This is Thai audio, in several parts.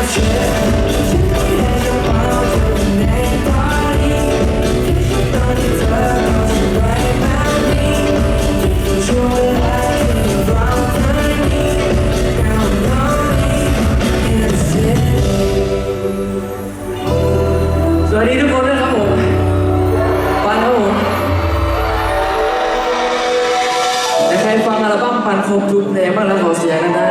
สวัสดีทุกคนครับผมปันครับใครฟังอัลบั้มปันครบทุกเพลงบ้างแล้วขอเสียงกันนะ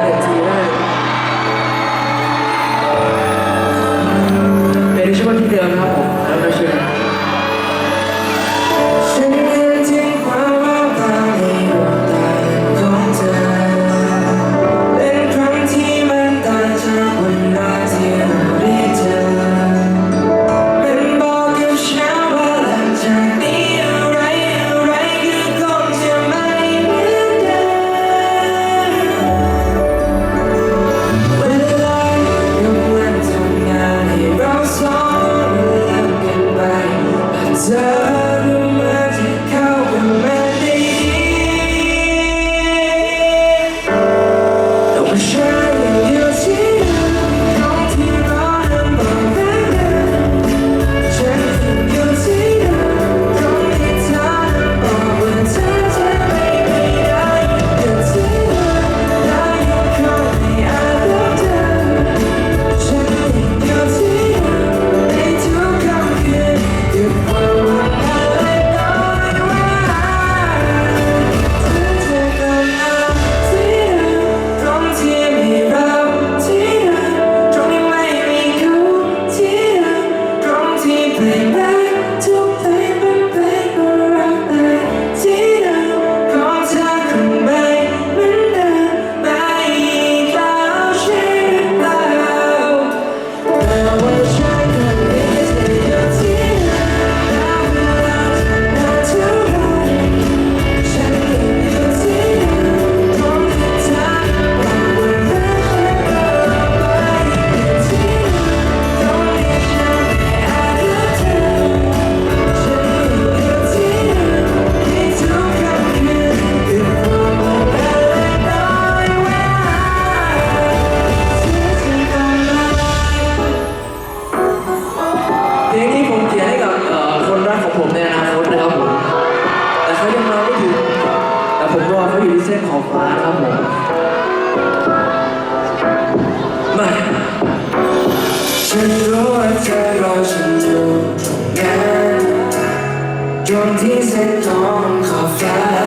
ผมในอนาคตนะครับผม แต่เขายังมาไม่ถึง แต่ผมรอเขาอยู่ที่เส้นขอบฟ้านะครับผม มา ฉันรู้ว่าเธอรอฉันอยู่ตรงนั้นตรงที่เส้น